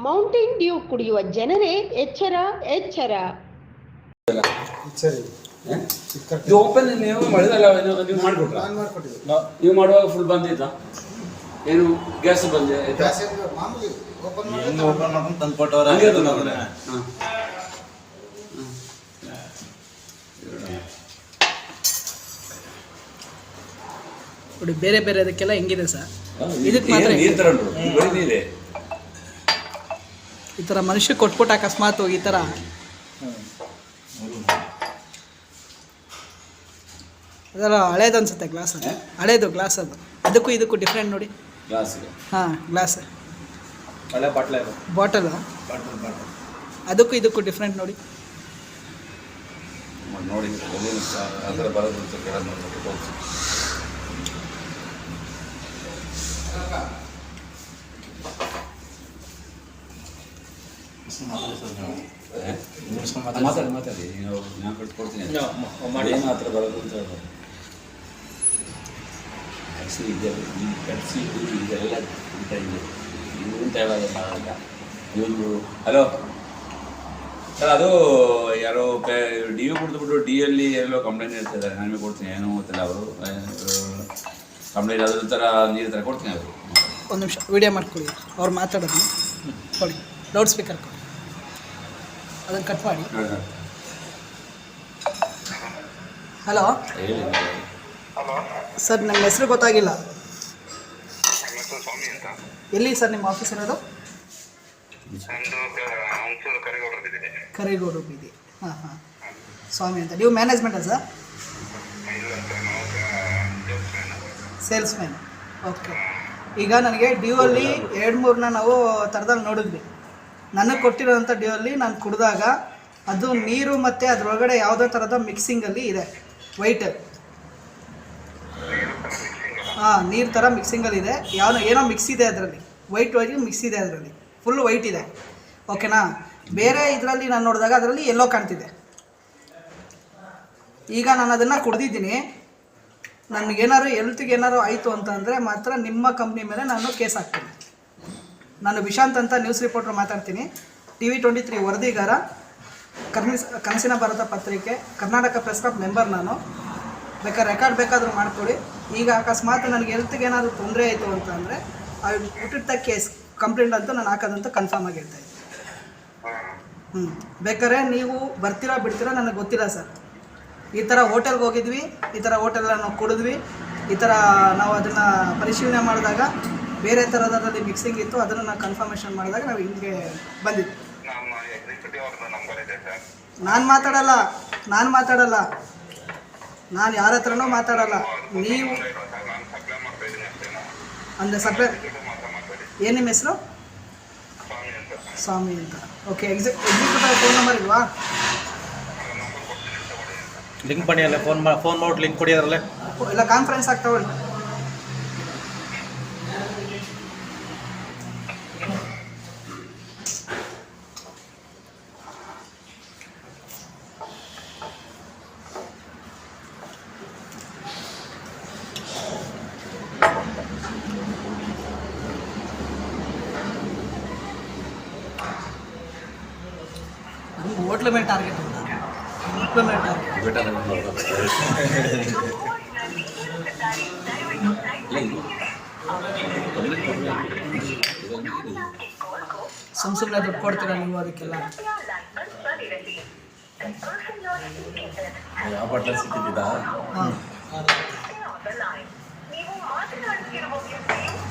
Mountain Dew ಕುಡಿಯುವ ಜನರೇ ಎಚ್ಚರ ಎಚ್ಚರ. ಇದು ಓಪನ್ ನೀವು ಮಾಡಿದಲ್ಲ ನೀವು ಮಾಡಿಕೊಟ್ರ? ನಾನು ಮಾಡ್ಕೊಟ್ಟಿದ್ದೆ. ನೀವು ಮಾಡುವಾಗ ಫುಲ್ ಬಂದಿದ್ದ ಏನು ಗ್ಯಾಸ್ ಬಂದೆ ಗ್ಯಾಸ್ ಏನು ಮಾಮೂಲಿ ಓಪನ್ ಹೆಂಗ್ ಓಪನ್ ಮಾಡ್ಕೊಂಡು ತಂದು ಕೊಟ್ಟವ್ರ? ಹಂಗೆ ಅದು ನೋಡ್ರೆ. ನೋಡಿ ಬೇರೆ ಬೇರೆ ಅದಕ್ಕೆಲ್ಲ ಹೆಂಗಿದೆ ಸರ್. ಇದಕ್ಕೆ ನೀರ್- ಮಾತ್ರ ನೀರ್ ತರ ಬರೀ ನೀರೇ ಥರ ಮನುಷ್ಯ ಕೊಟ್ಬಿಟ್ಟು ಅಕಸ್ಮಾತ್ ಈ ಥರ ಅದೆಲ್ಲ ಹಳೇದು ಅನ್ಸುತ್ತೆ ಗ್ಲಾಸ್ ಅದು. ಹಳೇದು ಗ್ಲಾಸ್ ಅದು. ಅದಕ್ಕೂ ಇದಕ್ಕೂ ಡಿಫ್ರೆಂಟ್ ನೋಡಿ. ಹಾಂ ಗ್ಲಾಸ್. ಬಾಟಲ್ ಅದಕ್ಕೂ ಇದಕ್ಕೂ ಡಿಫ್ರೆಂಟ್ ನೋಡಿ. ನೋಡಿ ಎಲ್ಲಿಂದ ಅದರ ಬರೋದು ಅಂತ ಕೆಳಗೆ ನೋಡ್ಬಿಟ್ಟು ತೋರ್ಸಿ. ಏ? ಮಾತಾಡಿ ಮಾತಾಡಿ ನೀವು ನಾನು ಕಟ್ಕೊಡ್ತೀನಿ. ಏನು ಹತ್ರ ಬರೋದು ಅಂತ ಹೇಳ್ಬೋದು ಕಳಿಸಿ ಇದೆ ಈ ಕಳಿಸಿ ಇದೆಲ್ಲ ಅಂತ ಇದೆ. ಇದು ಅಂತ ಹೇಳೋದಲ್ಲ ಇವನು ಹಲೋ? ಸರ್ ಅದು ಯಾರೋ ಡಿ ಯು ಕೊಡ್ದುಬಿಟ್ಟು ಡಿ ಅಲ್ಲಿ ಎಲ್ಲೋ ಕಂಪ್ಲೇಂಟ್ ಇರ್ತಿದ್ದಾರೆ ನಾನು ಕೊಡ್ತೀನಿ. ಏನೋ ಗೊತ್ತಿಲ್ಲ ಅವರು. ಕಂಪ್ಲೇಂಟ್ ಅದ್ರ ಥರ ನೀರು ಥರ ಕೊಡ್ತೀನಿ ಅವರು. ಒಂದು ನಿಮಿಷ ವಿಡಿಯೋ ಮಾಡ್ಕೊಳ್ಳಿ. ಅವ್ರು ಮಾತಾಡೋದು ಕೊಡಿ. ಲೌಡ್ ಸ್ಪೀಕರ್ ಕೊಡಿ. ಅದನ್ನು ಕಟ್ ಮಾಡಿ. ಹಲೋ ಸರ್ ನನ್ನ ಹೆಸರು ಗೊತ್ತಾಗಿಲ್ಲ. ನನ್ನ ಸ್ವಾಮಿ ಅಂತ. ಎಲ್ಲಿ ಸರ್ ನಿಮ್ಮ ಆಫೀಸ್ ಇರೋದು? ಕರಿಗೋಡು ಬೀದಿ. ಹಾಂ ಹಾಂ. ಸ್ವಾಮಿ ಅಂತ. ನೀವು ಮ್ಯಾನೇಜ್ಮೆಂಟಾ ಸರ್ ಇಲ್ಲ ಸರ್ ನಾವು ದೇವಸ್ಥಾನ ಸೇಲ್ಸ್ ಮ್ಯಾನ್ ಓಕೆ ಈಗ ನನಗೆ ಡ್ಯೂ ಅಲ್ಲಿ ಎರಡು ಮೂರನ್ನ ನಾವು ಥರದಲ್ಲಿ ನೋಡಿದ್ವಿ. ನನಗೆ ಕೊಟ್ಟಿರೋಂಥ ಡ್ಯೂಲಿ ನಾನು ಕುಡಿದಾಗ ಅದು ನೀರು ಮತ್ತು ಅದರೊಳಗಡೆ ಯಾವುದೋ ಥರದ ಮಿಕ್ಸಿಂಗಲ್ಲಿ ಇದೆ ವೈಟ್ ಹಾಂ, ನೀರು ಥರ ಮಿಕ್ಸಿಂಗಲ್ಲಿದೆ ಯಾವ ಏನೋ ಮಿಕ್ಸ್ ಇದೆ ಅದರಲ್ಲಿ. ವೈಟ್ ವೈಟ್ ಮಿಕ್ಸ್ ಇದೆ ಅದರಲ್ಲಿ. ಫುಲ್ ವೈಟ್ ಇದೆ. ಓಕೆನಾ ಬೇರೆ ಇದರಲ್ಲಿ ನಾನು ನೋಡಿದಾಗ ಅದರಲ್ಲಿ ಎಲ್ಲೋ ಕಾಣ್ತಿದೆ. ಈಗ ನಾನು ಅದನ್ನು ಕುಡ್ದಿದ್ದೀನಿ. ನನಗೇನಾದ್ರು ಹೆಲ್ತ್ಗೆ ಏನಾದ್ರು ಆಯಿತು ಅಂತಂದರೆ ಮಾತ್ರ ನಿಮ್ಮ ಕಂಪ್ನಿ ಮೇಲೆ ನಾನು ಕೇಸ್ ಹಾಕ್ತೀನಿ. ನಾನು ವಿಶಾಂತ್ ಅಂತ ನ್ಯೂಸ್ ರಿಪೋರ್ಟರ್ ಮಾತಾಡ್ತೀನಿ. ಟಿ ವಿ ಟ್ವೆಂಟಿ ತ್ರೀ ವರದಿಗಾರ ಕರ್ನಿಸ್ ಕನಸಿನ ಭಾರತ ಪತ್ರಿಕೆ, ಕರ್ನಾಟಕ ಪ್ರೆಸ್ ಕ್ಲಬ್ ಮೆಂಬರ್ ನಾನು. ಬೇಕಾದ್ರೆ ರೆಕಾರ್ಡ್ ಬೇಕಾದರೂ ಮಾಡ್ಕೊಳ್ಳಿ ಈಗ ಅಕಸ್ಮಾತ್ ನನಗೆ ಹೆಲ್ತ್ಗೆ ಏನಾದರೂ ತೊಂದರೆ ಆಯಿತು ಅಂತಂದರೆ ಐ ದ ಕೇಸ್ ಕಂಪ್ಲೇಂಟ್ ಅಂತೂ ನಾನು ಹಾಕೋದಂತ ಕನ್ಫರ್ಮ್ ಆಗಿರ್ತಾ ಹ್ಞೂ ಬೇಕಾದ್ರೆ ನೀವು ಬರ್ತೀರಾ ಬಿಡ್ತೀರಾ ನನಗೆ ಗೊತ್ತಿಲ್ಲ ಸರ್. ಈ ಥರ ಹೋಟೆಲ್ಗೆ ಹೋಗಿದ್ವಿ, ಈ ಥರ ನಾವು ಕುಡಿದ್ವಿ, ಈ ಥರ ನಾವು ಅದನ್ನು ಪರಿಶೀಲನೆ ಮಾಡಿದಾಗ ಬೇರೆ ಥರದಲ್ಲಿ ಮಿಕ್ಸಿಂಗ್ ಇತ್ತು ಅದನ್ನು ನಾವು ಕನ್ಫರ್ಮೇಷನ್ ಮಾಡಿದಾಗ ನಾವು ಹಿಂಗೆ ಬಂದಿದ್ವಿ. ಸರ್. ನಾನು ಮಾತಾಡಲ್ಲ ನಾನು ಮಾತಾಡಲ್ಲ. ನಾನು ಯಾರ ಹತ್ರನೂ ಮಾತಾಡಲ್ಲ. ನೀವು ಅಂದರೆ ಸಪ್ಲೈ ಏನು ನಿಮ್ಮ ಹೆಸರು? ಸ್ವಾಮಿ ಅಂತ. Okay exe executive phone number ಇಲ್ವಾ? ಲಿಂಕ್ ಮಾಡಿ ಅಲ್ಲೇ ಫೋನ್ ಮಾ ಫೋನ್ ಮಾಡಿ ಲಿಂಕ್ ಕೊಡಿ ಅದರಲ್ಲೇ. ಇಲ್ಲ ಕಾನ್ಫರೆನ್ಸ್ ಆಗ್ತಾವಳಿ ನಮ್ಗೆ ಹೋಟ್ಲ ಮೇಲೆ ಟಾರ್ಗೆಟ್ ಇಲ್ಲ ಹೋಟ್ಲ ಮೇಲೆ ಟಾರ್ಗೆಟ್ ಸುಮ್ ಸುಮ್ಮನೆ ದುಡ್ಡು ಕೊಡ್ತೀರಾ ನೀವು ಅದಕ್ಕೆಲ್ಲ ಯಾವ ಬಾಟ್ಲ ಸಿಕ್ಕಿದ್ದ ಹಾಂ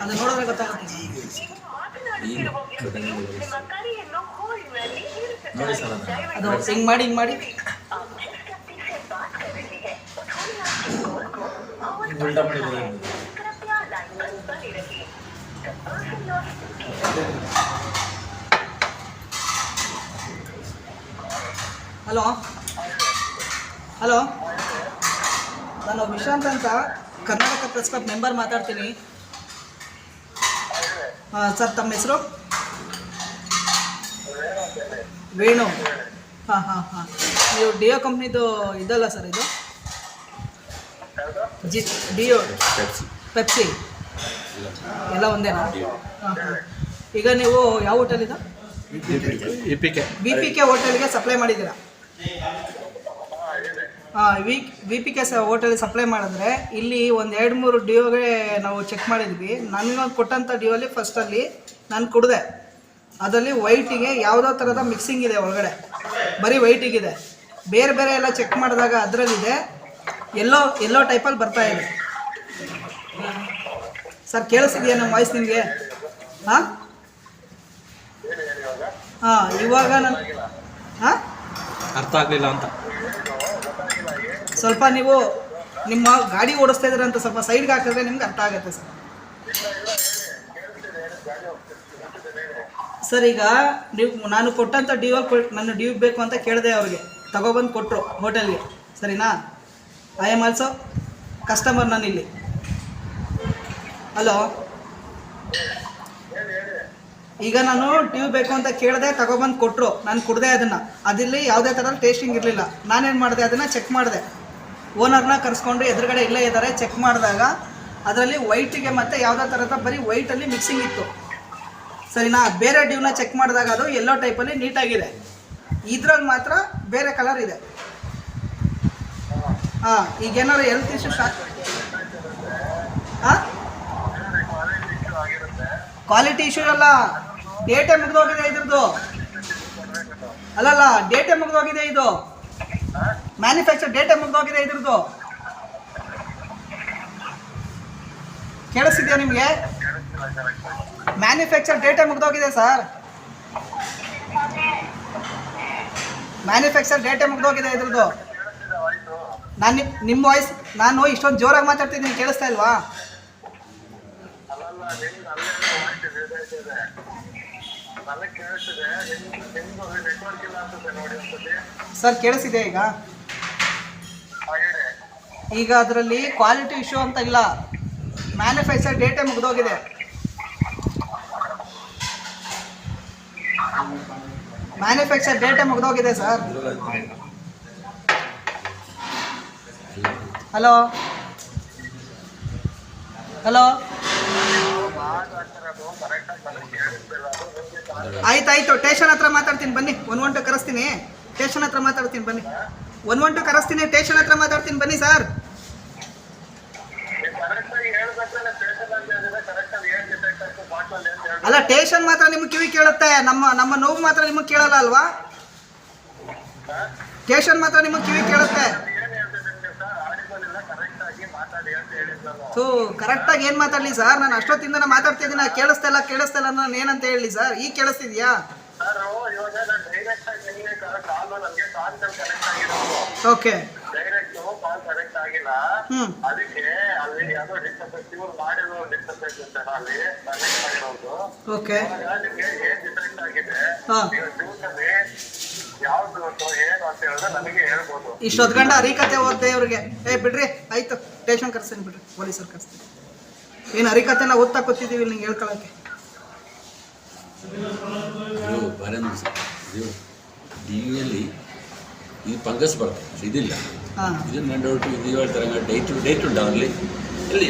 ಅದು ನೋಡಿದ್ರೆ ಗೊತ್ತಾಗುತ್ತೆ ಅದು ಹಿಂಗೆ ಮಾಡಿ ಹಿಂಗೆ ಮಾಡಿ ಹಲೋ ಹಲೋ ನಾನು ವಿಶಾಂತ್ ಅಂತ ಕರ್ನಾಟಕ ಪ್ರೆಸ್ ಕ್ಲಬ್ ಮೆಂಬರ್ ಮಾತಾಡ್ತೀನಿ. ಹಾಂ ಸರ್ ತಮ್ಮ ಹೆಸರು? ವೇಣು. ಹಾಂ ಹಾಂ ಹಾಂ. ನೀವು ಡಿಯೋ ಕಂಪ್ನಿದು ಇದಲ್ಲ ಸರ್ ಇದು? G Dio? ಪೆಪ್ಸಿ. ಪೆಪ್ಸಿ ಎಲ್ಲ ಒಂದೇನಾ? ಹಾಂ ಹಾಂ. ಈಗ ನೀವು ಯಾವ ಹೋಟೆಲ್ ಇದು? ಬಿ ಪಿ ಕೆ ಹೋಟೆಲ್ಗೆ ಸಪ್ಲೈ ಮಾಡಿದ್ದೀರಾ? ವಿ ವಿ ಪಿ ಕೆ ಸ ಹೋಟೆಲ್ ಸಪ್ಲೈ ಮಾಡಿದ್ರೆ ಇಲ್ಲಿ ಒಂದು ಎರಡು ಮೂರು ಡಿಯೋಗೆ ನಾವು ಚೆಕ್ ಮಾಡಿದ್ವಿ. ನನಗೆ ಕೊಟ್ಟಂಥ ಡಿಯೋಲಿ ಫಸ್ಟಲ್ಲಿ ನಾನು ಕುಡಿದೆ. ಅದರಲ್ಲಿ ವೈಟಿಗೆ ಯಾವುದೋ ಥರದ ಮಿಕ್ಸಿಂಗ್ ಇದೆ ಒಳಗಡೆ. ಬರೀ ವೈಟಿಗಿದೆ ಬೇರೆ ಬೇರೆ ಎಲ್ಲ ಚೆಕ್ ಮಾಡಿದಾಗ ಅದರಲ್ಲಿದೆ. ಎಲ್ಲೋ ಎಲ್ಲೋ ಟೈಪಲ್ಲಿ ಬರ್ತಾ ಇದೆ. ಸರ್ ಕೇಳಿಸಿದೆಯಾ ನಮ್ಮ ವಾಯ್ಸ್ ನಿಮಗೆ? ಹಾಂ? ಹಾಂ, ಇವಾಗ ನಾನು ಹಾಂ? ಅರ್ಥ ಆಗಲಿಲ್ಲ ಅಂತ. ಸ್ವಲ್ಪ ನೀವು ನಿಮ್ಮ ಗಾಡಿ ಓಡಿಸ್ತಾ ಇದ್ದೀರ ಅಂತ ಸ್ವಲ್ಪ ಸೈಡ್ಗೆ ಹಾಕಿದ್ರೆ ನಿಮ್ಗೆ ಅರ್ಥ ಆಗುತ್ತೆ ಸರ್. ಸರ್, ಈಗ ನೀವು, ನಾನು ಕೊಟ್ಟಂಥ ಡ್ಯೂ ನನ್ನ ಡ್ಯೂ ಬೇಕು ಅಂತ ಕೇಳಿದೆ ಅವ್ರಿಗೆ. ತಗೊಬಂದು ಕೊಟ್ಟರು ಹೋಟೆಲ್ಗೆ ಸರಿನಾ? ಐ ಆಮ್ ಆಲ್ಸೋ ಕಸ್ಟಮರ್ ನಾನು ಇಲ್ಲಿ. ಹಲೋ ಈಗ ನಾನು ಟ್ಯೂ ಬೇಕು ಅಂತ ಕೇಳಿದೆ ತಗೊಬಂದು ಕೊಟ್ಟರು ನಾನು ಕುಡ್ದೆ ಅದನ್ನು. ಅದಿಲ್ಲಿ ಯಾವುದೇ ಥರ ಟೇಸ್ಟಿಂಗ್ ಇರಲಿಲ್ಲ. ನಾನೇನು ಮಾಡಿದೆ? ಅದನ್ನು ಚೆಕ್ ಮಾಡಿದೆ. ಓನರ್ನ ಕರೆಸ್ಕೊಂಡು ಎದುರುಗಡೆ ಇಲ್ಲೇ ಇದ್ದಾರೆ ಚೆಕ್ ಮಾಡಿದಾಗ ಅದರಲ್ಲಿ ವೈಟಿಗೆ ಮತ್ತು ಯಾವುದೋ ಥರದ ಬರೀ ವೈಟಲ್ಲಿ ಮಿಕ್ಸಿಂಗ್ ಇತ್ತು. ಸರಿನಾ? ಬೇರೆ ಡ್ಯೂನ ಚೆಕ್ ಮಾಡಿದಾಗ ಅದು ಎಲ್ಲೋ ಟೈಪಲ್ಲಿ ನೀಟಾಗಿದೆ ಇದ್ರಲ್ಲಿ ಮಾತ್ರ ಬೇರೆ ಕಲರ್ ಇದೆ. ಹಾಂ ಈಗೇನಾದ್ರು ಹೆಲ್ತ್ ಇಶ್ಯೂ ಸ್ಟಾರ್ಟ್ ಹಾಂ? ಕ್ವಾಲಿಟಿ ಇಶ್ಯೂ ಅಲ್ಲ. ಡೇಟೆ ಮುಗಿದೋಗಿದೆ ಇದ್ರದ್ದು. ಅಲ್ಲಲ್ಲ ಡೇಟೆ ಮುಗಿದೋಗಿದೆ ಇದು. ಮ್ಯಾನುಫ್ಯಾಕ್ಚರ್ ಡೇಟೇ ಮುಗಿದೋಗಿದೆ ಇದ್ರದ್ದು. ಕೇಳಿಸ್ತಿದ್ಯಾ ನಿಮಗೆ? ಮ್ಯಾನುಫ್ಯಾಕ್ಚರ್ ಡೇಟೇ ಮುಗ್ದೋಗಿದೆ ಸರ್. ಮ್ಯಾನುಫ್ಯಾಕ್ಚರ್ ಡೇಟೇ ಮುಗ್ದೋಗಿದೆ ಇದ್ರದ್ದು. ನಾನು ನಿಮ್ಮ ವಾಯ್ಸ್ ನಾನು ಇಷ್ಟೊಂದು ಜೋರಾಗಿ ಮಾತಾಡ್ತಿದ್ದೀನಿ, ಕೇಳಿಸ್ತಾ ಇಲ್ವಾ? ಸರ್ ಕೇಳಿಸಿದೆ ಈಗ? ಈಗ ಅದರಲ್ಲಿ ಕ್ವಾಲಿಟಿ ಇಶ್ಯೂ ಅಂತ ಇಲ್ಲ. ಮ್ಯಾನುಫ್ಯಾಕ್ಚರ್ ಡೇಟೇ ಮುಗಿದೋಗಿದೆ. ಮ್ಯಾನುಫ್ಯಾಕ್ಚರ್ ಡೇಟೇ ಮುಗಿದೋಗಿದೆ ಸರ್ ಹಲೋ ಹಲೋ ಆಯ್ತಾಯ್ತು ಟೇಷನ್ ಹತ್ರ ಮಾತಾಡ್ತೀನಿ, ಬನ್ನಿ. One one ಕರೆಸ್ತೀನಿ. ಟೇಷನ್ ಹತ್ರ ಮಾತಾಡ್ತೀನಿ, ಬನ್ನಿ. ಒನ್ ಒನ್ ಟು ಕರೆಸ್ತೀನಿ ಟೇಷನ್ ಹತ್ರ ಮಾತಾಡ್ತೀನಿ, ಬನ್ನಿ ಸರ್ ಅಲ್ಲ ಟೇಷನ್ ಮಾತ್ರ ನಿಮ್ಗೆ ಕಿವಿ ಕೇಳುತ್ತೆ. ನಮ್ಮ ನಮ್ಮ ನೋವು ಮಾತ್ರ ನಿಮಗೆ ಕೇಳಲ್ಲ ಅಲ್ವಾ? ಟೇಷನ್ ಮಾತ್ರ ನಿಮಗೆ ಕಿವಿ ಕೇಳುತ್ತೆ. ಸೊ ಕರೆಕ್ಟಾಗಿ ಏನು ಮಾತಾಡಲಿ ಸರ್ ನಾನು ಅಷ್ಟೊತ್ತಿಂದ ಮಾತಾಡ್ತಿದ್ದೀನಿ, ಕೇಳಿಸ್ತಾ ಇಲ್ಲ ಕೇಳಿಸ್ತಾ ಇಲ್ಲ ನಾನು ಏನಂತ ಹೇಳಿ ಸರ್ ಈಗ ಕೇಳಿಸ್ತಿದ್ಯಾ ಸರ್ ಇವಾಗ ನಾನು ಡೈರೆಕ್ಟ್ ಆಗಿ ನಿಮಗೆ ಕಾಲ್ ನನಗೆ ಕಾಲ್ ಕನೆಕ್ಟ್ ಆಗಿರೋದು. ಓಕೆ ಡೈರೆಕ್ಟ್ ಕಾಲ್ ಕನೆಕ್ಟ್ ಆಗಿಲ್ಲ. ಹ್ಮ್. ಅದಕ್ಕೆ ಅಲ್ಲಿ ಯಾವ್ದೋ ಡಿಸ್ಟರ್ಬೆನ್ಸ್ ಇವ್ರು ಮಾಡಿರೋ ಡಿಸ್ಟರ್ಬೆನ್ಸ್ ಅಂತ ಅಲ್ಲಿ ಕನೆಕ್ಟ್ ಮಾಡಿರೋದು ಓಕೆ ನಿಮ್ಗೆ ಏನ್ ಡಿಫೆಕ್ಟ್ ಆಗಿದೆ? ಹಾ. ನೀವು ಜ್ಯೂಸಲ್ಲಿ ಯಾವ್ದು ಅಂತ ಏನು ಅಂತ ಹೇಳಿದ್ರೆ ನನಗೆ ಹೇಳ್ಬೋದು. ಇಷ್ಟೊತ್ತು ಗಂಟ ಹರಿಕತೆ ಓದ್ದೆ ಇವ್ರಿಗೆ ಏ ಬಿಡ್ರಿ ಆಯ್ತು. ಸ್ಟೇಷನ್ ಕರ್ಸ್ತೀನಿ ಬಿಡ್ರಿ. ಪೊಲೀಸರು ಕರ್ಸ್ತೀನಿ. ಏನು ಹರಿಕತೆನ ಓದ್ತಾ ಕೂತಿದ್ದೀವಿ ನಿಂಗೆ ಹೇಳ್ಕೊಳಕ್ಕೆ? ಇದು ಬರೋದು ಸರ್ ಇದು ಡಿ ವಿಯಲ್ಲಿ ಈ ಫಂಗಸ್ ಬರ್ತದೆ. ಇದಿಲ್ಲ. ಹಾಂ. ಇದು ನಂಡೋಟು ಇದು ಹೇಳ್ತಾರೆ ಡೇಟ್ ಡೇಟ್ ಉಂಟು ಅವರಲ್ಲಿ ಎಲ್ಲಿ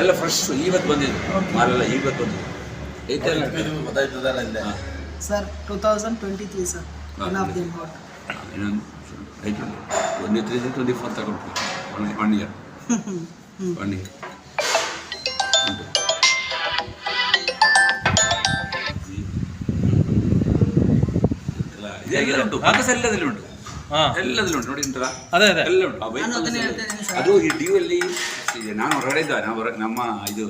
ಎಲ್ಲ ಫ್ರೆಶ್ ಇವತ್ತು ಬಂದಿದೆ. ಮಾಲೆಲ್ಲ ಇವತ್ತು ಬಂದಿದೆ. ಡೇಟ್ ಎಲ್ಲ sir two thousand twenty three sir. One of the import ಉಂಟು ಟ್ವೆಂಟಿ ತ್ರೀ ಟ್ವೆಂಟಿ ಫೋರ್ ತಗೊಂಡು one one year one year ಉಂಟು? ಫಂಗಸ್ ಎಲ್ಲದಲ್ಲಿ ಉಂಟು. ಹಾಂ. ಎಲ್ಲದಲ್ಲಿ ಉಂಟು. ನೋಡಿ ಉಂಟಲ್ಲ ಅದೇ ಅದೇ. ಎಲ್ಲ ಉಂಟು. ಆ ಬೈಕ್. ಅದು ಈ ಡಿ ಅಲ್ಲಿ ನಾನು ಹೊರಗಡೆ ಇದ್ದ ನಾವು ಹೊರ- ನಮ್ಮ ಇದು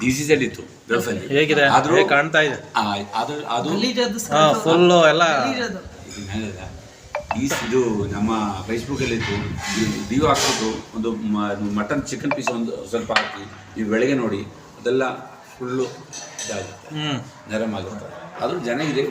ಡಿ ಸಿ ಅಲ್ಲಿ ಇತ್ತು ಗಲ್ಫಲ್ಲಿ ಹೇಗಿದೆ? ಆದ್ರೂ ಹೇಗೆ ಕಾಣ್ತಾ ಇದೆ? ಆ, ಅದು ಹಾಂ. ಫುಲ್ಲು ಎಲ್ಲ ಇದು ನಮ್ಮ ಈ ಇದು ನಮ್ಮ ಫೇಸ್ಬುಕ್ಕಲ್ಲಿತ್ತು ಡಿವ್ ಹಾಕ್ಬಿಟ್ಟು ಒಂದು ಮಟನ್ ಚಿಕನ್ ಪೀಸ್ ಒಂದು ಸ್ವಲ್ಪ ಹಾಕಿ ನೀವು ಬೆಳಗ್ಗೆ ನೋಡಿ ಅದೆಲ್ಲ ಫುಲ್ಲು ಇದಾಗುತ್ತೆ. ಹ್ಞೂ ನರಮಾಗುತ್ತೆ ಆದರೂ ಜನ ಇದೆ.